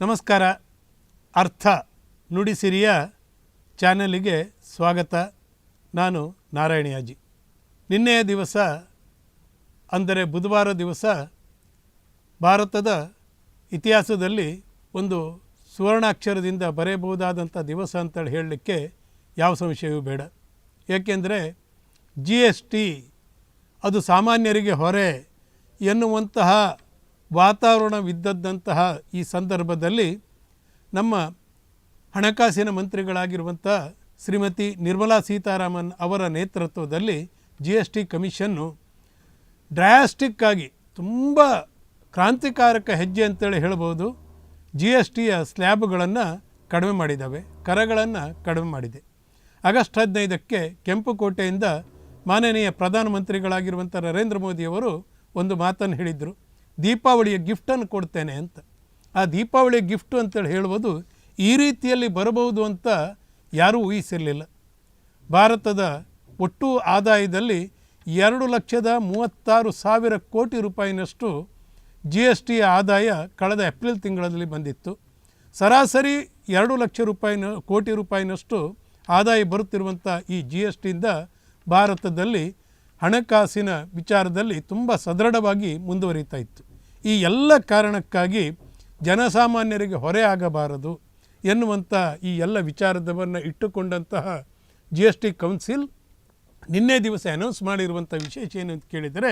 ನಮಸ್ಕಾರ. ಅರ್ಥ ನುಡಿಸಿರಿಯ ಚಾನಲಿಗೆ ಸ್ವಾಗತ. ನಾನು ನಾರಾಯಣಿಯಾಜಿ ನಿನ್ನೆಯ ದಿವಸ, ಅಂದರೆ ಬುಧವಾರ ದಿವಸ, ಭಾರತದ ಇತಿಹಾಸದಲ್ಲಿ ಒಂದು ಸುವರ್ಣಾಕ್ಷರದಿಂದ ಬರೆಯಬಹುದಾದಂಥ ದಿವಸ ಅಂತೇಳಿ ಹೇಳಲಿಕ್ಕೆ ಯಾವ ಸಂಶಯವೂ ಬೇಡ. ಏಕೆಂದರೆ ಜಿ ಎಸ್ ಟಿ ಅದು ಸಾಮಾನ್ಯರಿಗೆ ಹೊರೆ ಎನ್ನುವಂತಹ ವಾತಾವರಣವಿದ್ದದ್ದಂತಹ ಈ ಸಂದರ್ಭದಲ್ಲಿ ನಮ್ಮ ಹಣಕಾಸಿನ ಮಂತ್ರಿಗಳಾಗಿರುವಂಥ ಶ್ರೀಮತಿ ನಿರ್ಮಲಾ ಸೀತಾರಾಮನ್ ಅವರ ನೇತೃತ್ವದಲ್ಲಿ ಜಿ ಎಸ್ ಟಿ ಕಮಿಷನ್ನು ಡ್ರಾಸ್ಟಿಕ್ಕಾಗಿ ತುಂಬ ಕ್ರಾಂತಿಕಾರಕ ಹೆಜ್ಜೆ ಅಂತೇಳಿ ಹೇಳ್ಬೋದು ಜಿ ಎಸ್ ಟಿಯ ಸ್ಲ್ಯಾಬ್ಗಳನ್ನು ಕಡಿಮೆ ಮಾಡಿದ್ದಾವೆ, ಕರಗಳನ್ನು ಕಡಿಮೆ ಮಾಡಿದೆ. ಆಗಸ್ಟ್ ಹದಿನೈದಕ್ಕೆ ಕೆಂಪುಕೋಟೆಯಿಂದ ಮಾನನೀಯ ಪ್ರಧಾನಮಂತ್ರಿಗಳಾಗಿರುವಂಥ ನರೇಂದ್ರ ಮೋದಿಯವರು ಒಂದು ಮಾತನ್ನು ಹೇಳಿದರು. ದೀಪಾವಳಿಯ ಗಿಫ್ಟನ್ನು ಕೊಡ್ತೇನೆ ಅಂತ. ಆ ದೀಪಾವಳಿಯ ಗಿಫ್ಟು ಅಂತೇಳಿ ಹೇಳುವುದು ಈ ರೀತಿಯಲ್ಲಿ ಬರಬಹುದು ಅಂತ ಯಾರೂ ಊಹಿಸಿರಲಿಲ್ಲ. ಭಾರತದ ಒಟ್ಟು ಆದಾಯದಲ್ಲಿ ಎರಡು ಲಕ್ಷದ ಮೂವತ್ತಾರು ಸಾವಿರ ಕೋಟಿ ರೂಪಾಯಿನಷ್ಟು ಜಿ ಎಸ್ ಟಿಯ ಆದಾಯ ಕಳೆದ ಏಪ್ರಿಲ್ ತಿಂಗಳಲ್ಲಿ ಬಂದಿತ್ತು. ಸರಾಸರಿ ಎರಡು ಲಕ್ಷ ರೂಪಾಯಿನ ಕೋಟಿ ರೂಪಾಯಿನಷ್ಟು ಆದಾಯ ಬರುತ್ತಿರುವಂಥ ಈ ಜಿ ಎಸ್ ಟಿಯಿಂದ ಭಾರತದಲ್ಲಿ ಹಣಕಾಸಿನ ವಿಚಾರದಲ್ಲಿ ತುಂಬ ಸದೃಢವಾಗಿ ಮುಂದುವರಿತಾ ಇತ್ತು. ಈ ಎಲ್ಲ ಕಾರಣಕ್ಕಾಗಿ ಜನಸಾಮಾನ್ಯರಿಗೆ ಹೊರೆ ಆಗಬಾರದು ಎನ್ನುವಂಥ ಈ ಎಲ್ಲ ವಿಚಾರದವನ್ನು ಇಟ್ಟುಕೊಂಡಂತಹ ಜಿ ಎಸ್ ಟಿ ಕೌನ್ಸಿಲ್ ನಿನ್ನೆ ದಿವಸ ಅನೌನ್ಸ್ ಮಾಡಿರುವಂಥ ವಿಶೇಷ ಏನು ಅಂತ ಕೇಳಿದರೆ,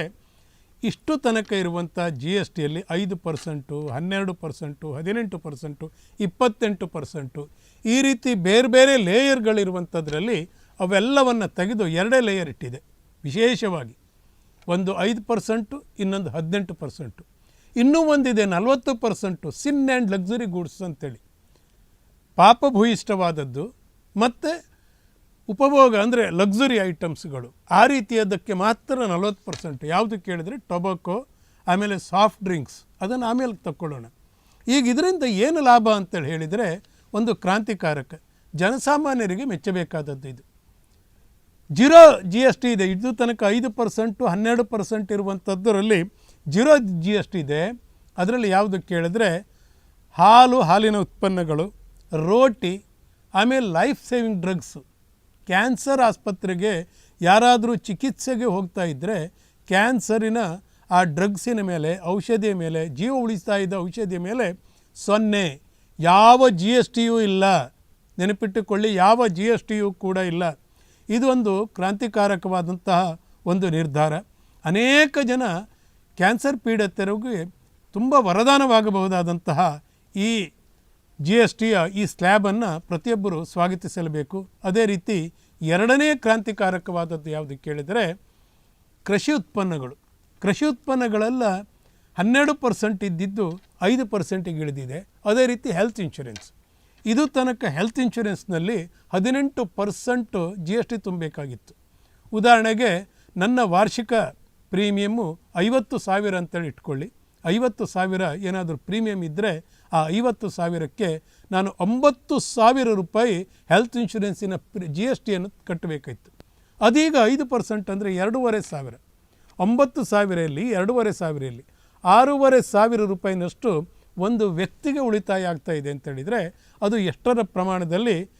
ಇಷ್ಟು ತನಕ ಇರುವಂಥ ಜಿ ಎಸ್ ಟಿಯಲ್ಲಿ ಐದು ಪರ್ಸೆಂಟು, ಹನ್ನೆರಡು ಪರ್ಸೆಂಟು, ಹದಿನೆಂಟು ಪರ್ಸೆಂಟು, ಇಪ್ಪತ್ತೆಂಟು ಪರ್ಸೆಂಟು ಈ ರೀತಿ ಬೇರೆ ಬೇರೆ ಲೇಯರ್ಗಳಿರುವಂಥದ್ರಲ್ಲಿ ಅವೆಲ್ಲವನ್ನು ತೆಗೆದು ಎರಡೇ ಲೇಯರ್ ಇಟ್ಟಿದೆ. ವಿಶೇಷವಾಗಿ ಒಂದು ಐದು ಪರ್ಸೆಂಟು ಇನ್ನೊಂದು ಹದಿನೆಂಟು ಪರ್ಸೆಂಟು. ಇನ್ನೂ ಒಂದಿದೆ ನಲವತ್ತು percent sin and luxury goods ಅಂತೇಳಿ. ಪಾಪಭೂಯಿಷ್ಠವಾದದ್ದು ಮತ್ತು ಉಪಭೋಗ ಅಂದರೆ ಲಕ್ಸುರಿ ಐಟಮ್ಸ್ಗಳು. ಆ ರೀತಿಯದಕ್ಕೆ ಮಾತ್ರ ನಲವತ್ತು ಪರ್ಸೆಂಟ್. ಯಾವುದು ಕೇಳಿದರೆ ಟೊಬಾಕೊ, ಆಮೇಲೆ ಸಾಫ್ಟ್ ಡ್ರಿಂಕ್ಸ್, ಅದನ್ನು ಆಮೇಲೆ ತಕ್ಕೊಳ್ಳೋಣ. ಈಗ ಇದರಿಂದ ಏನು ಲಾಭ ಅಂತೇಳಿ ಹೇಳಿದರೆ ಒಂದು ಕ್ರಾಂತಿಕಾರಕ. ಜನಸಾಮಾನ್ಯರಿಗೆ ಮೆಚ್ಚಬೇಕಾದದ್ದು ಇದು. ಜೀರೋ ಜಿ ಎಸ್ ಟಿ ಇದೆ. ಇದು ತನಕ ಐದು ಪರ್ಸೆಂಟು ಹನ್ನೆರಡು ಪರ್ಸೆಂಟ್ ಇರುವಂಥದ್ದರಲ್ಲಿ ಜೀರೋ ಜಿ ಎಸ್ ಟಿ ಇದೆ. ಅದರಲ್ಲಿ ಯಾವುದು ಕೇಳಿದ್ರೆ ಹಾಲು, ಹಾಲಿನ ಉತ್ಪನ್ನಗಳು, ರೋಟಿ, ಆಮೇಲೆ ಲೈಫ್ ಸೇವಿಂಗ್ ಡ್ರಗ್ಸು ಕ್ಯಾನ್ಸರ್ ಆಸ್ಪತ್ರೆಗೆ ಯಾರಾದರೂ ಚಿಕಿತ್ಸೆಗೆ ಹೋಗ್ತಾ ಇದ್ದರೆ ಕ್ಯಾನ್ಸರಿನ ಆ ಡ್ರಗ್ಸಿನ ಮೇಲೆ, ಔಷಧಿಯ ಮೇಲೆ, ಜೀವ ಉಳಿಸ್ತಾ ಇದ್ದ ಔಷಧಿಯ ಮೇಲೆ ಸೊನ್ನೆ. ಯಾವ ಜಿ ಎಸ್ ಟಿಯೂ ಇಲ್ಲ. ನೆನಪಿಟ್ಟುಕೊಳ್ಳಿ, ಯಾವ ಜಿ ಎಸ್ ಟಿಯೂ ಕೂಡ ಇಲ್ಲ. ಇದೊಂದು ಕ್ರಾಂತಿಕಾರಕವಾದಂತಹ ಒಂದು ನಿರ್ಧಾರ. ಅನೇಕ ಜನ ಕ್ಯಾನ್ಸರ್ ಪೀಡಿತರಿಗೆ ತುಂಬ ವರದಾನವಾಗಬಹುದಾದಂತಹ ಈ ಜಿ ಎಸ್ ಟಿಯ ಈ ಸ್ಲ್ಯಾಬನ್ನು ಪ್ರತಿಯೊಬ್ಬರು ಸ್ವಾಗತಿಸಲೇಬೇಕು. ಅದೇ ರೀತಿ ಎರಡನೇ ಕ್ರಾಂತಿಕಾರಕವಾದದ್ದು ಯಾವುದು ಕೇಳಿದರೆ ಕೃಷಿ ಉತ್ಪನ್ನಗಳು. ಕೃಷಿ ಉತ್ಪನ್ನಗಳೆಲ್ಲ ಹನ್ನೆರಡು ಪರ್ಸೆಂಟ್ ಇದ್ದಿದ್ದು ಐದು ಪರ್ಸೆಂಟಿಗೆ ಇಳಿದಿದೆ. ಅದೇ ರೀತಿ ಹೆಲ್ತ್ ಇನ್ಶೂರೆನ್ಸ್ ಇದು ತನಕ ಹೆಲ್ತ್ ಇನ್ಶೂರೆನ್ಸ್ನಲ್ಲಿ ಹದಿನೆಂಟು ಪರ್ಸೆಂಟು ಜಿ ಎಸ್ ಟಿ ತುಂಬಬೇಕಾಗಿತ್ತು. ಉದಾಹರಣೆಗೆ ನನ್ನ ವಾರ್ಷಿಕ ಪ್ರೀಮಿಯಮ್ಮು ಐವತ್ತು ಸಾವಿರ ಅಂತೇಳಿ ಇಟ್ಕೊಳ್ಳಿ. ಐವತ್ತು ಸಾವಿರ ಏನಾದರೂ ಪ್ರೀಮಿಯಮ್ ಇದ್ದರೆ ಆ ಐವತ್ತು ಸಾವಿರಕ್ಕೆ ನಾನು ಒಂಬತ್ತು ಸಾವಿರ ರೂಪಾಯಿ ಹೆಲ್ತ್ ಇನ್ಶೂರೆನ್ಸಿನ ಜಿ ಎಸ್ ಟಿಯನ್ನು ಕಟ್ಟಬೇಕಾಯಿತು. ಅದೀಗ ಐದು ಪರ್ಸೆಂಟ್ ಅಂದರೆ ಎರಡೂವರೆ ಸಾವಿರ. ಒಂಬತ್ತು ಸಾವಿರ ಇಲ್ಲಿ ಎರಡೂವರೆ ಸಾವಿರ ಇಲ್ಲಿ ಆರೂವರೆ ಸಾವಿರ ರೂಪಾಯಿನಷ್ಟು ಒಂದು ವ್ಯಕ್ತಿಗೆ ಉಳಿತಾಯ ಆಗ್ತಾ ಇದೆ ಅಂತೇಳಿದರೆ ಅದು ಎಷ್ಟರ ಪ್ರಮಾಣದಲ್ಲಿ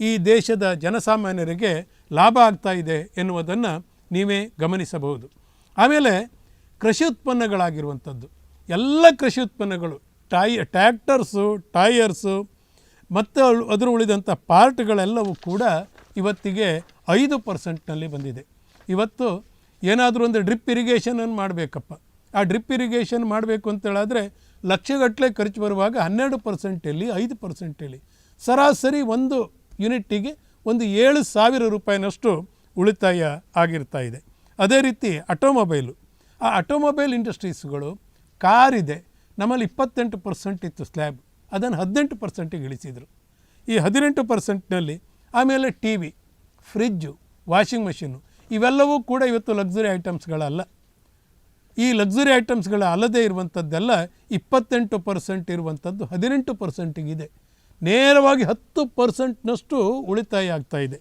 ಈ ದೇಶದ ಜನಸಾಮಾನ್ಯರಿಗೆ ಲಾಭ ಆಗ್ತಾ ಇದೆ ಎನ್ನುವುದನ್ನು ನೀವೇ ಗಮನಿಸಬಹುದು. ಆಮೇಲೆ ಕೃಷಿ ಉತ್ಪನ್ನಗಳಾಗಿರುವಂಥದ್ದು. ಎಲ್ಲ ಕೃಷಿ ಉತ್ಪನ್ನಗಳು, ಟೈ, ಟ್ಯಾಕ್ಟರ್ಸು, ಟೈಯರ್ಸು, ಮತ್ತು ಅದರ ಉಳಿದಂಥ ಪಾರ್ಟ್ಗಳೆಲ್ಲವೂ ಕೂಡ ಇವತ್ತಿಗೆ ಐದು ಪರ್ಸೆಂಟ್ನಲ್ಲಿ ಬಂದಿದೆ. ಇವತ್ತು ಏನಾದರೂ ಒಂದು ಡ್ರಿಪ್ ಇರಿಗೇಷನನ್ನು ಮಾಡಬೇಕಪ್ಪ. ಆ ಡ್ರಿಪ್ ಇರಿಗೇಷನ್ ಮಾಡಬೇಕು ಅಂತೇಳಿದ್ರೆ ಲಕ್ಷಗಟ್ಟಲೆ ಖರ್ಚು ಬರುವಾಗ ಹನ್ನೆರಡು ಪರ್ಸೆಂಟಲ್ಲಿ ಐದು ಪರ್ಸೆಂಟಲ್ಲಿ ಸರಾಸರಿ ಒಂದು ಯೂನಿಟ್ಟಿಗೆ ಒಂದು ಏಳು ಸಾವಿರ ರೂಪಾಯಿನಷ್ಟು ಉಳಿತಾಯ ಆಗಿರ್ತಾ ಇದೆ. ಅದೇ ರೀತಿ ಆಟೋಮೊಬೈಲು. ಆ ಆಟೋಮೊಬೈಲ್ ಇಂಡಸ್ಟ್ರೀಸ್ಗಳು ಕಾರ್ ಇದೆ ನಮ್ಮಲ್ಲಿ ಇಪ್ಪತ್ತೆಂಟು ಪರ್ಸೆಂಟ್ ಇತ್ತು ಸ್ಲ್ಯಾಬ್. ಅದನ್ನು ಹದಿನೆಂಟು ಪರ್ಸೆಂಟಿಗೆ ಇಳಿಸಿದರು. ಈ ಹದಿನೆಂಟು ಪರ್ಸೆಂಟ್ನಲ್ಲಿ ಆಮೇಲೆ T V, fridge, washing machine ಇವೆಲ್ಲವೂ ಕೂಡ ಇವತ್ತು ಲಕ್ಸುರಿ ಐಟಮ್ಸ್ಗಳಲ್ಲ. ಈ ಲಕ್ಸುರಿ ಐಟಮ್ಸ್ಗಳ ಅಲ್ಲದೆ ಇರುವಂಥದ್ದೆಲ್ಲ ಇಪ್ಪತ್ತೆಂಟು ಪರ್ಸೆಂಟ್ ಇರುವಂಥದ್ದು ಹದಿನೆಂಟು ಪರ್ಸೆಂಟಿಗಿದೆ ನೇರವಾಗಿ ಹತ್ತು ಪರ್ಸೆಂಟ್ನಷ್ಟು ಉಳಿತಾಯ ಆಗ್ತಾ ಇದೆ.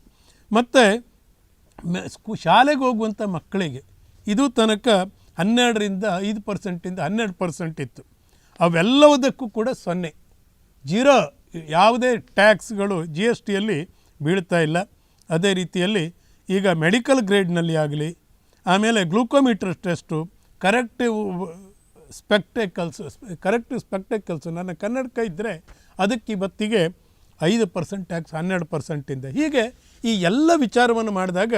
ಮತ್ತು ಸ್ಕೂ, ಶಾಲೆಗೆ ಹೋಗುವಂಥ ಮಕ್ಕಳಿಗೆ ಇದು ತನಕ ಹನ್ನೆರಡರಿಂದ ಐದು ಪರ್ಸೆಂಟಿಂದ ಹನ್ನೆರಡು ಪರ್ಸೆಂಟ್ ಇತ್ತು. ಅವೆಲ್ಲವುದಕ್ಕೂ ಕೂಡ ಸೊನ್ನೆ. ಜೀರೋ, ಯಾವುದೇ ಟ್ಯಾಕ್ಸ್ಗಳು ಜಿ ಎಸ್ ಟಿಯಲ್ಲಿ ಬೀಳ್ತಾ ಇಲ್ಲ. ಅದೇ ರೀತಿಯಲ್ಲಿ ಈಗ ಮೆಡಿಕಲ್ ಗ್ರೇಡ್ನಲ್ಲಿ ಆಗಲಿ, ಆಮೇಲೆ glucometer test corrective spectacles corrective spectacles ನನ್ನ ಕನ್ನಡಕ ಇದ್ದರೆ ಅದಕ್ಕೆ ಇವತ್ತಿಗೆ ಐದು ಪರ್ಸೆಂಟ್ ಟ್ಯಾಕ್ಸ್, ಹನ್ನೆರಡು ಪರ್ಸೆಂಟಿಂದ ಹೀಗೆ ಈ ಎಲ್ಲ ವಿಚಾರವನ್ನು ಮಾಡಿದಾಗ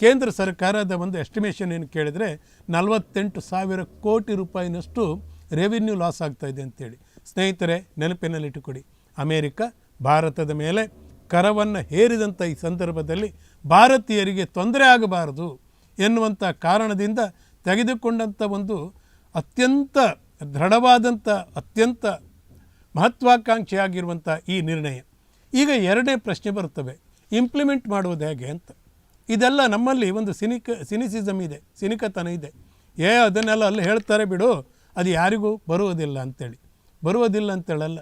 ಕೇಂದ್ರ ಸರ್ಕಾರದ ಒಂದು ಎಸ್ಟಿಮೇಷನ್ ಏನು ಕೇಳಿದರೆ ನಲವತ್ತೆಂಟು ಸಾವಿರ ಕೋಟಿ ರೂಪಾಯಿನಷ್ಟು ರೆವಿನ್ಯೂ ಲಾಸ್ ಆಗ್ತಾ ಇದೆ ಅಂತೇಳಿ. ಸ್ನೇಹಿತರೆ, ನೆನಪಿನಲ್ಲಿಟ್ಟುಕೊಡಿ. ಅಮೇರಿಕ, ಭಾರತದ ಮೇಲೆ ಕರವನ್ನು ಹೇರಿದಂಥ ಈ ಸಂದರ್ಭದಲ್ಲಿ ಭಾರತೀಯರಿಗೆ ತೊಂದರೆ ಆಗಬಾರದು ಎನ್ನುವಂಥ ಕಾರಣದಿಂದ ತೆಗೆದುಕೊಂಡಂಥ ಒಂದು ಅತ್ಯಂತ ದೃಢವಾದಂಥ, ಅತ್ಯಂತ ಮಹತ್ವಾಕಾಂಕ್ಷೆಯಾಗಿರುವಂಥ ಈ ನಿರ್ಣಯ. ಈಗ ಎರಡನೇ ಪ್ರಶ್ನೆ ಬರುತ್ತವೆ. ಇಂಪ್ಲಿಮೆಂಟ್ ಮಾಡುವುದು ಹೇಗೆ ಅಂತ. ಇದೆಲ್ಲ ನಮ್ಮಲ್ಲಿ ಒಂದು ಸಿನಿಕ, ಸಿನಿಸಿಸಮ್ ಇದೆ, ಸಿನಿಕತನ ಇದೆ. ಏ, ಅದನ್ನೆಲ್ಲ ಅಲ್ಲಿ ಹೇಳ್ತಾರೆ ಬಿಡು. ಅದು ಯಾರಿಗೂ ಬರುವುದಿಲ್ಲ ಅಂತೇಳಿ. ಬರುವುದಿಲ್ಲ ಅಂತೇಳಲ್ಲ.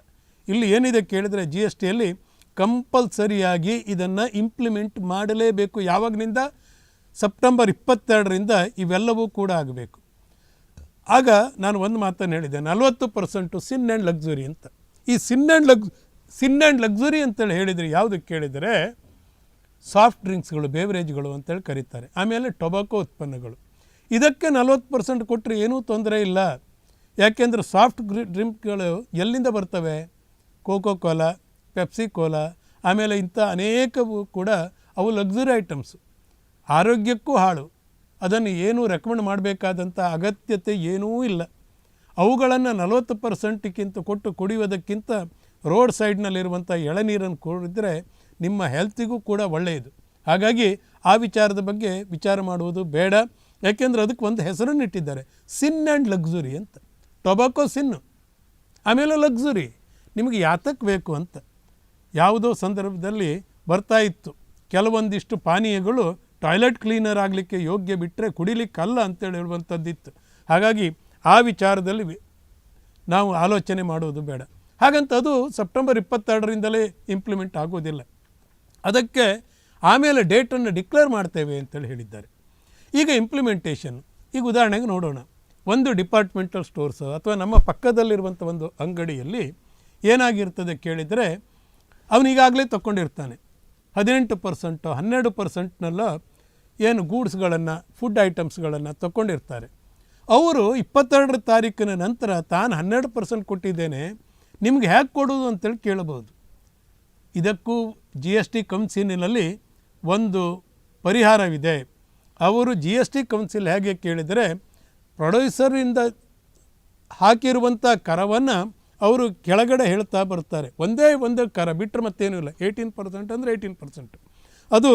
ಇಲ್ಲಿ ಏನಿದೆ ಕೇಳಿದರೆ ಜಿ ಎಸ್ ಟಿಯಲ್ಲಿ ಕಂಪಲ್ಸರಿಯಾಗಿ ಇದನ್ನು ಇಂಪ್ಲಿಮೆಂಟ್ ಮಾಡಲೇಬೇಕು ಯಾವಾಗನಿಂದ? ಸೆಪ್ಟೆಂಬರ್ ಇಪ್ಪತ್ತೆರಡರಿಂದ ಇವೆಲ್ಲವೂ ಕೂಡ ಆಗಬೇಕು. ಆಗ ನಾನು ಒಂದು ಮಾತನ್ನು ಹೇಳಿದೆ, ನಲವತ್ತು ಪರ್ಸೆಂಟು ಸಿನ್ ಆ್ಯಂಡ್ ಲಕ್ಸುರಿ ಅಂತ. ಈ sin and lug, sin and luxury ಅಂತೇಳಿ ಹೇಳಿದರೆ ಯಾವುದಕ್ಕೆ ಕೇಳಿದರೆ, ಸಾಫ್ಟ್ ಡ್ರಿಂಕ್ಸ್ಗಳು, ಬೇವರೇಜ್ಗಳು ಅಂತೇಳಿ ಕರೀತಾರೆ. ಆಮೇಲೆ ಟೊಬಾಕೊ ಉತ್ಪನ್ನಗಳು. ಇದಕ್ಕೆ ನಲ್ವತ್ತು ಪರ್ಸೆಂಟ್ ಕೊಟ್ಟರೆ ಏನೂ ತೊಂದರೆ ಇಲ್ಲ. ಯಾಕೆಂದರೆ ಸಾಫ್ಟ್ ಡ್ರಿಂಕ್ಗಳು ಎಲ್ಲಿಂದ ಬರ್ತವೆ? ಕೋಕೋ ಕೋಲಾ, ಪೆಪ್ಸಿ ಕೋಲಾ, ಆಮೇಲೆ ಇಂಥ ಅನೇಕವು ಕೂಡ ಅವು ಲಕ್ಸುರಿ ಐಟಮ್ಸು. ಆರೋಗ್ಯಕ್ಕೂ ಹಾಳು. ಅದನ್ನು ಏನೂ ರೆಕಮೆಂಡ್ ಮಾಡಬೇಕಾದಂಥ ಅಗತ್ಯತೆ ಏನೂ ಇಲ್ಲ. ಅವುಗಳನ್ನು ನಲವತ್ತು ಪರ್ಸೆಂಟ್ಗಿಂತ ಕೊಟ್ಟು ಕುಡಿಯೋದಕ್ಕಿಂತ ರೋಡ್ ಸೈಡ್ನಲ್ಲಿರುವಂಥ ಎಳನೀರನ್ನು ಕುಡಿದ್ರೆ ನಿಮ್ಮ ಹೆಲ್ತಿಗೂ ಕೂಡ ಒಳ್ಳೆಯದು. ಹಾಗಾಗಿ ಆ ವಿಚಾರದ ಬಗ್ಗೆ ವಿಚಾರ ಮಾಡುವುದು ಬೇಡ. ಯಾಕೆಂದರೆ ಅದಕ್ಕೆ ಒಂದು ಹೆಸರನ್ನು ಇಟ್ಟಿದ್ದಾರೆ. ಸಿನ್ ಆ್ಯಂಡ್ ಲಕ್ಸುರಿ ಅಂತ. ಟೊಬಾಕೋ ಸಿನ್ನು ಆಮೇಲೆ ಲಕ್ಸುರಿ ನಿಮಗೆ ಯಾತಕ್ಕೆ ಬೇಕು ಅಂತ. ಯಾವುದೋ ಸಂದರ್ಭದಲ್ಲಿ ಬರ್ತಾ ಇತ್ತು. ಕೆಲವೊಂದಿಷ್ಟು ಪಾನೀಯಗಳು ಟಾಯ್ಲೆಟ್ ಕ್ಲೀನರ್ ಆಗಲಿಕ್ಕೆ ಯೋಗ್ಯ ಬಿಟ್ಟರೆ ಕುಡಿಲಿಕ್ಕಲ್ಲ ಅಂತೇಳಿ ಹೇಳುವಂಥದ್ದಿತ್ತು. ಹಾಗಾಗಿ ಆ ವಿಚಾರದಲ್ಲಿ ನಾವು ಆಲೋಚನೆ ಮಾಡುವುದು ಬೇಡ. ಹಾಗಂತ ಅದು ಸೆಪ್ಟೆಂಬರ್ ಇಪ್ಪತ್ತೆರಡರಿಂದಲೇ ಇಂಪ್ಲಿಮೆಂಟ್ ಆಗೋದಿಲ್ಲ. ಅದಕ್ಕೆ ಆಮೇಲೆ ಡೇಟನ್ನು ಡಿಕ್ಲೇರ್ ಮಾಡ್ತೇವೆ ಅಂತೇಳಿ ಹೇಳಿದ್ದಾರೆ. ಈಗ ಇಂಪ್ಲಿಮೆಂಟೇಷನ್ ಈಗ ಉದಾಹರಣೆಗೆ ನೋಡೋಣ. ಒಂದು ಡಿಪಾರ್ಟ್ಮೆಂಟಲ್ ಸ್ಟೋರ್ಸ್ ಅಥವಾ ನಮ್ಮ ಪಕ್ಕದಲ್ಲಿರುವಂಥ ಒಂದು ಅಂಗಡಿಯಲ್ಲಿ ಏನಾಗಿರ್ತದೆ ಕೇಳಿದರೆ ಅವನಿಗಾಗಲೇ ತಗೊಂಡಿರ್ತಾನೆ ಹದಿನೆಂಟು ಪರ್ಸೆಂಟು ಹನ್ನೆರಡು ಪರ್ಸೆಂಟ್ನೆಲ್ಲ ಏನು ಗೂಡ್ಸ್ಗಳನ್ನು ಫುಡ್ ಐಟಮ್ಸ್ಗಳನ್ನು ತಗೊಂಡಿರ್ತಾರೆ ಅವರು ಇಪ್ಪತ್ತೆರಡರ ತಾರೀಕಿನ ನಂತರ ತಾನು ಹನ್ನೆರಡು ಪರ್ಸೆಂಟ್ ಕೊಟ್ಟಿದ್ದೇನೆ, ನಿಮ್ಗೆ ಹೇಗೆ ಕೊಡೋದು ಅಂತೇಳಿ ಕೇಳಬಹುದು. ಇದಕ್ಕೂ ಜಿ ಎಸ್ ಟಿ ಕೌನ್ಸಿಲಿನಲ್ಲಿ ಒಂದು ಪರಿಹಾರವಿದೆ. ಅವರು ಜಿ ಎಸ್ ಟಿ ಕೌನ್ಸಿಲ್ ಹೇಗೆ ಕೇಳಿದರೆ, ಪ್ರೊಡ್ಯೂಸರಿಂದ ಹಾಕಿರುವಂಥ ಕರವನ್ನು ಅವರು ಕೆಳಗಡೆ ಹೇಳ್ತಾ ಬರ್ತಾರೆ. ಒಂದೇ ಒಂದು ಕರ ಬಿಟ್ಟರೆ ಮತ್ತೇನೂ ಇಲ್ಲ. ಏಯ್ಟೀನ್ ಪರ್ಸೆಂಟ್ ಅಂದರೆ ಏಯ್ಟೀನ್ ಪರ್ಸೆಂಟ್ ಅದು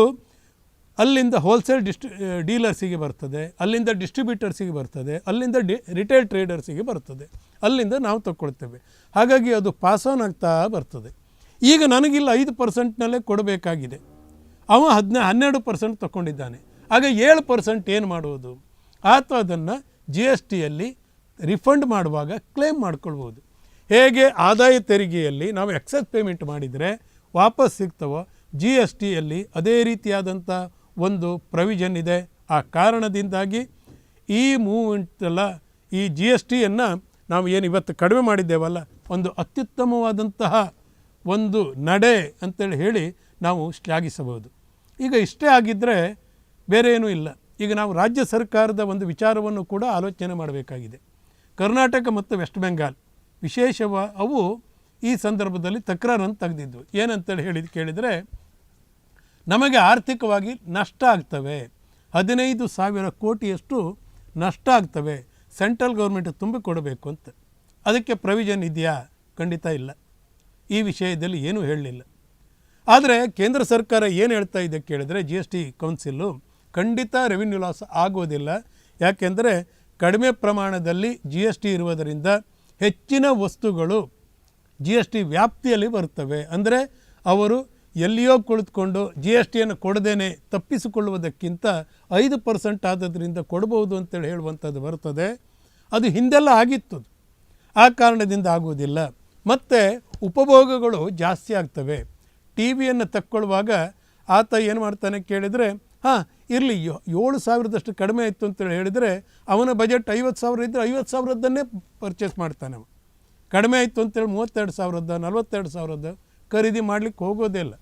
ಅಲ್ಲಿಂದ ಹೋಲ್ಸೇಲ್ ಡಿಸ್ಟ್ರಿ ಡೀಲರ್ಸಿಗೆ ಬರ್ತದೆ, ಅಲ್ಲಿಂದ ಡಿಸ್ಟ್ರಿಬ್ಯೂಟರ್ಸಿಗೆ ಬರ್ತದೆ, ಅಲ್ಲಿಂದ ಡಿ ರಿಟೇಲ್ ಟ್ರೇಡರ್ಸಿಗೆ ಬರ್ತದೆ, ಅಲ್ಲಿಂದ ನಾವು ತಗೊಳ್ತೇವೆ ಹಾಗಾಗಿ ಅದು ಪಾಸ್ ಆನ್ ಆಗ್ತಾ ಬರ್ತದೆ. ಈಗ ನನಗಿಲ್ಲ ಐದು ಪರ್ಸೆಂಟ್ನಲ್ಲೇ ಕೊಡಬೇಕಾಗಿದೆ. ಅವ ಹದಿನ ಹನ್ನೆರಡು ಪರ್ಸೆಂಟ್ ತಗೊಂಡಿದ್ದಾನೆ ಆಗ ಏಳು ಪರ್ಸೆಂಟ್ ಏನು ಮಾಡುವುದು? ಆತ ಅದನ್ನು ಜಿ ಎಸ್ ಟಿಯಲ್ಲಿ ರಿಫಂಡ್ ಮಾಡುವಾಗ ಕ್ಲೇಮ್ ಮಾಡ್ಕೊಳ್ಬೋದು ಹೇಗೆ? ಆದಾಯ ತೆರಿಗೆಯಲ್ಲಿ ನಾವು ಎಕ್ಸೆಸ್ ಪೇಮೆಂಟ್ ಮಾಡಿದರೆ ವಾಪಸ್ ಸಿಗ್ತವೋ ಜಿ ಎಸ್ ಟಿಯಲ್ಲಿ ಅದೇ ರೀತಿಯಾದಂಥ ಒಂದು ಪ್ರವಿಜನ್ ಇದೆ. ಆ ಕಾರಣದಿಂದಾಗಿ ಈ ಮೂವ್ಮೆಂಟ್ ಎಲ್ಲ ಈ ಜಿ ಎಸ್ ಟಿಯನ್ನು ನಾವು ಏನು ಇವತ್ತು ಕಡಿಮೆ ಮಾಡಿದ್ದೇವಲ್ಲ, ಒಂದು ಅತ್ಯುತ್ತಮವಾದಂತಹ ಒಂದು ನಡೆ ಅಂತೇಳಿ ಹೇಳಿ ನಾವು ಶ್ಲಾಘಿಸಬಹುದು. ಈಗ ಇಷ್ಟೇ ಆಗಿದ್ದರೆ ಬೇರೆ ಏನೂ ಇಲ್ಲ. ಈಗ ನಾವು ರಾಜ್ಯ ಸರ್ಕಾರದ ಒಂದು ವಿಚಾರವನ್ನು ಕೂಡ ಆಲೋಚನೆ ಮಾಡಬೇಕಾಗಿದೆ. ಕರ್ನಾಟಕ ಮತ್ತು ವೆಸ್ಟ್ ಬೆಂಗಾಲ್ ವಿಶೇಷವ ಅವು ಈ ಸಂದರ್ಭದಲ್ಲಿ ತಕ್ರಾರನ್ನು ತೆಗೆದಿದ್ವು. ಏನಂತೇಳಿ ಹೇಳಿದ ಕೇಳಿದರೆ ನಮಗೆ ಆರ್ಥಿಕವಾಗಿ ನಷ್ಟ ಆಗ್ತವೆ. ಹದಿನೈದು ಸಾವಿರ ಕೋಟಿಯಷ್ಟು ನಷ್ಟ ಆಗ್ತವೆ. ಸೆಂಟ್ರಲ್ ಗೌರ್ಮೆಂಟ್ ತುಂಬಿಕೊಡಬೇಕು ಅಂತ. ಅದಕ್ಕೆ ಪ್ರೊವಿಷನ್ ಇದೆಯಾ? ಖಂಡಿತ ಇಲ್ಲ. ಈ ವಿಷಯದಲ್ಲಿ ಏನೂ ಹೇಳಲಿಲ್ಲ. ಆದರೆ ಕೇಂದ್ರ ಸರ್ಕಾರ ಏನು ಹೇಳ್ತಾ ಇದೆ ಕೇಳಿದರೆ ಜಿ ಎಸ್ ಟಿ ಕೌನ್ಸಿಲ್ಲು ಖಂಡಿತ ರೆವಿನ್ಯೂ ಲಾಸ್ ಆಗೋದಿಲ್ಲ. ಯಾಕೆಂದರೆ ಕಡಿಮೆ ಪ್ರಮಾಣದಲ್ಲಿ ಜಿ ಎಸ್ ಟಿ ಇರುವುದರಿಂದ ಹೆಚ್ಚಿನ ವಸ್ತುಗಳು ಜಿ ಎಸ್ ಟಿ ವ್ಯಾಪ್ತಿಯಲ್ಲಿ ಬರ್ತವೆ. ಅಂದರೆ ಅವರು ಎಲ್ಲಿಯೋ ಕುಳಿತುಕೊಂಡು ಜಿ ಎಸ್ ಟಿಯನ್ನು ಕೊಡದೇನೆ ತಪ್ಪಿಸಿಕೊಳ್ಳುವುದಕ್ಕಿಂತ ಐದು ಪರ್ಸೆಂಟ್ ಆದದ್ರಿಂದ ಕೊಡಬಹುದು ಅಂತೇಳಿ ಹೇಳುವಂಥದ್ದು ಬರ್ತದೆ ಅದು ಹಿಂದೆಲ್ಲ ಆಗಿತ್ತು. ಆ ಕಾರಣದಿಂದ ಆಗುವುದಿಲ್ಲ. ಮತ್ತು ಉಪಭೋಗಗಳು ಜಾಸ್ತಿ ಆಗ್ತವೆ. ಟಿ ವಿಯನ್ನು ತಕ್ಕೊಳ್ಳುವಾಗ ಆತ ಏನು ಮಾಡ್ತಾನೆ ಕೇಳಿದರೆ, ಹಾಂ, ಇರಲಿ ಏಳು ಸಾವಿರದಷ್ಟು ಕಡಿಮೆ ಆಯಿತು ಅಂತೇಳಿ ಹೇಳಿದರೆ ಅವನ ಬಜೆಟ್ ಐವತ್ತು ಸಾವಿರ ಇದ್ದರೆ ಐವತ್ತು ಸಾವಿರದ್ದನ್ನೇ ಪರ್ಚೇಸ್ ಮಾಡ್ತಾನೆ ಕಡಿಮೆ ಆಯಿತು ಅಂತೇಳಿ ಮೂವತ್ತೆರಡು ಸಾವಿರದ ನಲ್ವತ್ತೆರಡು ಸಾವಿರದ ಖರೀದಿ ಮಾಡಲಿಕ್ಕೆ ಹೋಗೋದೇ ಇಲ್ಲ.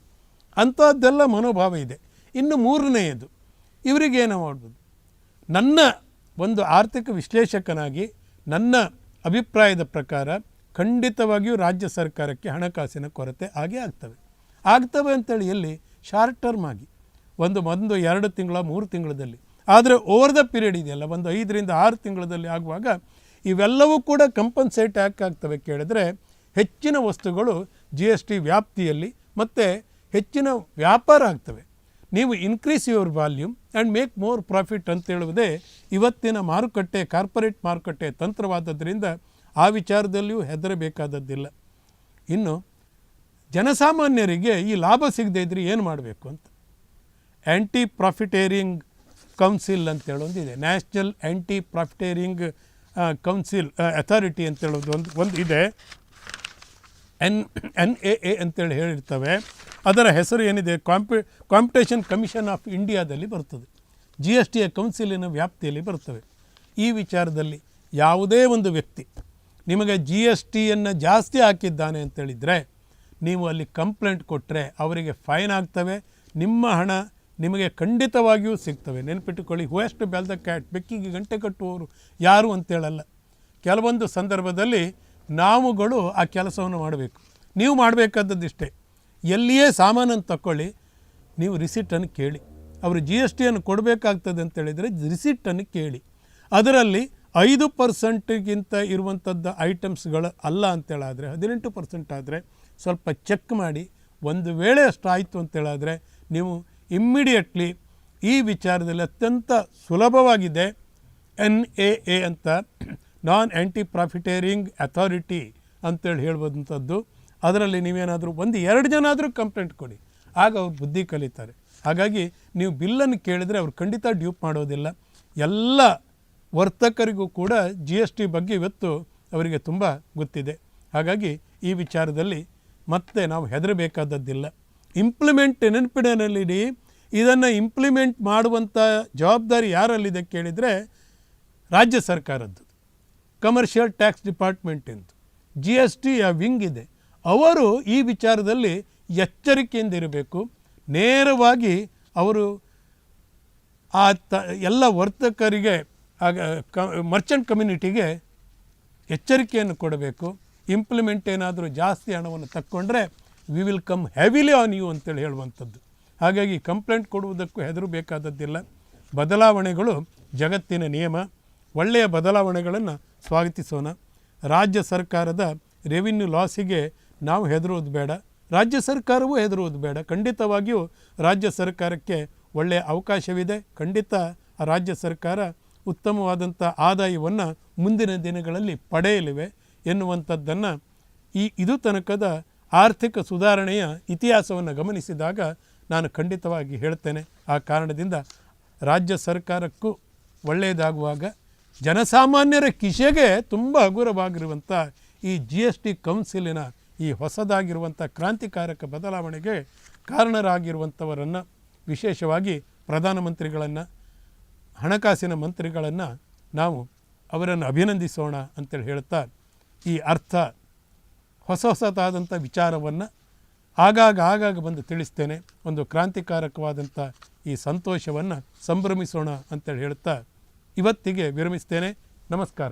ಅಂಥದ್ದೆಲ್ಲ ಮನೋಭಾವ ಇದೆ. ಇನ್ನು ಮೂರನೆಯದು, ಇವರಿಗೇನು ಮಾಡ್ಬೋದು ನನ್ನ ಒಂದು ಆರ್ಥಿಕ ವಿಶ್ಲೇಷಕನಾಗಿ ನನ್ನ ಅಭಿಪ್ರಾಯದ ಪ್ರಕಾರ ಖಂಡಿತವಾಗಿಯೂ ರಾಜ್ಯ ಸರ್ಕಾರಕ್ಕೆ ಹಣಕಾಸಿನ ಕೊರತೆ ಆಗೇ ಆಗ್ತವೆ. ಆಗ್ತವೆ ಅಂತೇಳಿ ಎಲ್ಲಿ? ಶಾರ್ಟ್ ಟರ್ಮ್ ಆಗಿ. ಒಂದು ಒಂದು, ಎರಡು ತಿಂಗಳ, ಮೂರು ತಿಂಗಳಲ್ಲಿ ಆದರೆ ಓವರ್ ದ ಪೀರಿಯಡ್ ಇದೆಯಲ್ಲ, ಒಂದು ಐದರಿಂದ ಆರು ತಿಂಗಳಲ್ಲಿ ಆಗುವಾಗ ಇವೆಲ್ಲವೂ ಕೂಡ ಕಂಪನ್ಸೇಟ್ ಯಾಕೆ ಆಗ್ತವೆ ಕೇಳಿದ್ರೆ ಹೆಚ್ಚಿನ ವಸ್ತುಗಳು ಜಿ ಎಸ್ ಟಿ ವ್ಯಾಪ್ತಿಯಲ್ಲಿ ಮತ್ತು ಹೆಚ್ಚಿನ ವ್ಯಾಪಾರ ಆಗ್ತವೆ. ನೀವು increase your volume and make more profit ಅಂತ ಹೇಳುವುದೇ ಇವತ್ತಿನ ಮಾರುಕಟ್ಟೆ ಕಾರ್ಪೊರೇಟ್ ಮಾರುಕಟ್ಟೆ ತಂತ್ರವಾದದ್ದರಿಂದ ಆ ವಿಚಾರದಲ್ಲಿಯೂ ಹೆದರಬೇಕಾದದ್ದಿಲ್ಲ. ಇನ್ನು ಜನಸಾಮಾನ್ಯರಿಗೆ ಈ ಲಾಭ ಸಿಗದೇ ಇದ್ರೆ ಏನು ಮಾಡಬೇಕು ಅಂತ? ಆ್ಯಂಟಿ ಪ್ರಾಫಿಟೇರಿಂಗ್ ಕೌನ್ಸಿಲ್ ಅಂತ ಇದೆ national anti profiteering council authority ಅಂತ ಹೇಳೋದು ಒಂದು ಒಂದು ಇದೆ. ಎನ್ ಎನ್ ಎ ಎ ಅಂತೇಳಿ ಹೇಳಿರ್ತವೆ. ಅದರ ಹೆಸರು ಏನಿದೆ? ಕಾಂಪಿ, ಕಾಂಪಿಟೇಷನ್ ಕಮಿಷನ್ ಆಫ್ ಇಂಡಿಯಾದಲ್ಲಿ ಬರ್ತದೆ. ಜಿ ಎಸ್ ಟಿಯ ಕೌನ್ಸಿಲಿನ ವ್ಯಾಪ್ತಿಯಲ್ಲಿ ಬರ್ತವೆ. ಈ ವಿಚಾರದಲ್ಲಿ ಯಾವುದೇ ಒಂದು ವ್ಯಕ್ತಿ ನಿಮಗೆ ಜಿ ಎಸ್ ಟಿಯನ್ನು ಜಾಸ್ತಿ ಹಾಕಿದ್ದಾನೆ ಅಂತೇಳಿದರೆ ನೀವು ಅಲ್ಲಿ ಕಂಪ್ಲೇಂಟ್ ಕೊಟ್ಟರೆ ಅವರಿಗೆ ಫೈನ್ ಆಗ್ತವೆ. ನಿಮ್ಮ ಹಣ ನಿಮಗೆ ಖಂಡಿತವಾಗಿಯೂ ಸಿಗ್ತವೆ. ನೆನಪಿಟ್ಟುಕೊಳ್ಳಿ ಬೆಲ್ ಬೆಲ್ದ ಕ್ಯಾಟ್ ಬೆಕ್ಕಿಗೆ ಗಂಟೆ ಕಟ್ಟುವವರು ಯಾರು ಅಂತೇಳಲ್ಲ. ಕೆಲವೊಂದು ಸಂದರ್ಭದಲ್ಲಿ ನಾವುಗಳು ಆ ಕೆಲಸವನ್ನು ಮಾಡಬೇಕು. ನೀವು ಮಾಡಬೇಕಾದದ್ದಿಷ್ಟೇ. ಎಲ್ಲಿಯೇ ಸಾಮಾನನ್ನು ತಗೊಳ್ಳಿ ನೀವು ರಿಸಿಟನ್ನು ಕೇಳಿ. ಅವರು ಜಿ ಎಸ್ ಟಿಯನ್ನು ಕೊಡಬೇಕಾಗ್ತದೆ ಅಂತೇಳಿದರೆ ರಿಸಿಟನ್ನು ಕೇಳಿ. ಅದರಲ್ಲಿ ಐದು ಪರ್ಸೆಂಟಿಗಿಂತ ಇರುವಂಥದ್ದು ಐಟಮ್ಸ್ಗಳು ಅಲ್ಲ ಅಂತೇಳಾದರೆ ಹದಿನೆಂಟು ಪರ್ಸೆಂಟ್ ಆದರೆ ಸ್ವಲ್ಪ ಚೆಕ್ ಮಾಡಿ, ಒಂದು ವೇಳೆ ಅಷ್ಟು ಆಯಿತು ಅಂತೇಳಾದರೆ ನೀವು ಇಮ್ಮಿಡಿಯೇಟ್ಲಿ ಈ ವಿಚಾರದಲ್ಲಿ ಅತ್ಯಂತ ಸುಲಭವಾಗಿದೆ ಎನ್ ಎ ಎ ಅಂತ ನಾನ್ ಆ್ಯಂಟಿ ಪ್ರಾಫಿಟೇರಿಂಗ್ ಅಥಾರಿಟಿ ಅಂತೇಳಿ ಹೇಳ್ಬೋದಂಥದ್ದು. ಅದರಲ್ಲಿ ನೀವೇನಾದರೂ ಒಂದು ಎರಡು ಜನ ಆದರೂ ಕಂಪ್ಲೇಂಟ್ ಕೊಡಿ. ಆಗ ಅವ್ರು ಬುದ್ಧಿ ಕಲಿತಾರೆ. ಹಾಗಾಗಿ ನೀವು ಬಿಲ್ಲನ್ನು ಕೇಳಿದರೆ ಅವ್ರು ಖಂಡಿತ ಡ್ಯೂಪ್ ಮಾಡೋದಿಲ್ಲ. ಎಲ್ಲ ವರ್ತಕರಿಗೂ ಕೂಡ ಜಿ ಎಸ್ ಟಿ ಬಗ್ಗೆ ಇವತ್ತು ಅವರಿಗೆ ತುಂಬ ಗೊತ್ತಿದೆ. ಹಾಗಾಗಿ ಈ ವಿಚಾರದಲ್ಲಿ ಮತ್ತೆ ನಾವು ಹೆದರಬೇಕಾದದ್ದಿಲ್ಲ. ಇಂಪ್ಲಿಮೆಂಟ್ ನೆನಪಿನಲ್ಲಿಡಿ ಇದನ್ನು ಇಂಪ್ಲಿಮೆಂಟ್ ಮಾಡುವಂಥ ಜವಾಬ್ದಾರಿ ಯಾರಲ್ಲಿದೆ ಕೇಳಿದರೆ ರಾಜ್ಯ ಸರ್ಕಾರದ್ದು. ಕಮರ್ಷಿಯಲ್ ಟ್ಯಾಕ್ಸ್ ಡಿಪಾರ್ಟ್ಮೆಂಟಿಂದು ಜಿ ಎಸ್ ಟಿಯ ವಿಂಗ್ ಇದೆ. ಅವರು ಈ ವಿಚಾರದಲ್ಲಿ ಎಚ್ಚರಿಕೆಯಿಂದ ಇರಬೇಕು. ನೇರವಾಗಿ ಅವರು ಆ ತ, ಎಲ್ಲ ವರ್ತಕರಿಗೆ ಕ ಮರ್ಚೆಂಟ್ ಕಮ್ಯುನಿಟಿಗೆ ಎಚ್ಚರಿಕೆಯನ್ನು ಕೊಡಬೇಕು. ಇಂಪ್ಲಿಮೆಂಟ್ ಏನಾದರೂ ಜಾಸ್ತಿ ಹಣವನ್ನು ತಕ್ಕೊಂಡ್ರೆ we will come heavily on you ಅಂತೇಳಿ ಹೇಳುವಂಥದ್ದು. ಹಾಗಾಗಿ ಕಂಪ್ಲೇಂಟ್ ಕೊಡುವುದಕ್ಕೂ ಹೆದರಬೇಕಾದದ್ದಿಲ್ಲ. ಬದಲಾವಣೆಗಳು ಜಗತ್ತಿನ ನಿಯಮ. ಒಳ್ಳೆಯ ಬದಲಾವಣೆಗಳನ್ನು ಸ್ವಾಗತಿಸೋಣ. ರಾಜ್ಯ ಸರ್ಕಾರದ ರೆವಿನ್ಯೂ ಲಾಸಿಗೆ ನಾವು ಹೆದರುವುದು ಬೇಡ. ರಾಜ್ಯ ಸರ್ಕಾರವೂ ಹೆದರುವುದು ಬೇಡ. ಖಂಡಿತವಾಗಿಯೂ ರಾಜ್ಯ ಸರ್ಕಾರಕ್ಕೆ ಒಳ್ಳೆಯ ಅವಕಾಶವಿದೆ. ಖಂಡಿತ ರಾಜ್ಯ ಸರ್ಕಾರ ಉತ್ತಮವಾದಂಥ ಆದಾಯವನ್ನು ಮುಂದಿನ ದಿನಗಳಲ್ಲಿ ಪಡೆಯಲಿವೆ ಎನ್ನುವಂಥದ್ದನ್ನು ಈ ಇದು ತನಕದ ಆರ್ಥಿಕ ಸುಧಾರಣೆಯ ಇತಿಹಾಸವನ್ನು ಗಮನಿಸಿದಾಗ ನಾನು ಖಂಡಿತವಾಗಿ ಹೇಳ್ತೇನೆ. ಆ ಕಾರಣದಿಂದ ರಾಜ್ಯ ಸರ್ಕಾರಕ್ಕೂ ಒಳ್ಳೆಯದಾಗುವಾಗ ಜನಸಾಮಾನ್ಯರ ಕಿಶೆಗೆ ತುಂಬ ಹಗುರವಾಗಿರುವಂಥ ಈ ಜಿ ಎಸ್ ಟಿ ಕೌನ್ಸಿಲಿನ ಈ ಹೊಸದಾಗಿರುವಂಥ ಕ್ರಾಂತಿಕಾರಕ ಬದಲಾವಣೆಗೆ ಕಾರಣರಾಗಿರುವಂಥವರನ್ನು ವಿಶೇಷವಾಗಿ ಪ್ರಧಾನಮಂತ್ರಿಗಳನ್ನು ಹಣಕಾಸಿನ ಮಂತ್ರಿಗಳನ್ನು ನಾವು ಅವರನ್ನು ಅಭಿನಂದಿಸೋಣ ಅಂತೇಳಿ ಹೇಳ್ತಾ ಈ ಅರ್ಥ ಹೊಸ ಹೊಸತಾದಂಥ ವಿಚಾರವನ್ನು ಆಗಾಗ ಆಗಾಗ ಬಂದು ತಿಳಿಸ್ತೇನೆ. ಒಂದು ಕ್ರಾಂತಿಕಾರಕವಾದಂಥ ಈ ಸಂತೋಷವನ್ನು ಸಂಭ್ರಮಿಸೋಣ ಅಂತೇಳಿ ಹೇಳ್ತಾ ಇವತ್ತಿಗೆ ವಿರಮಿಸ್ತೇನೆ. ನಮಸ್ಕಾರ.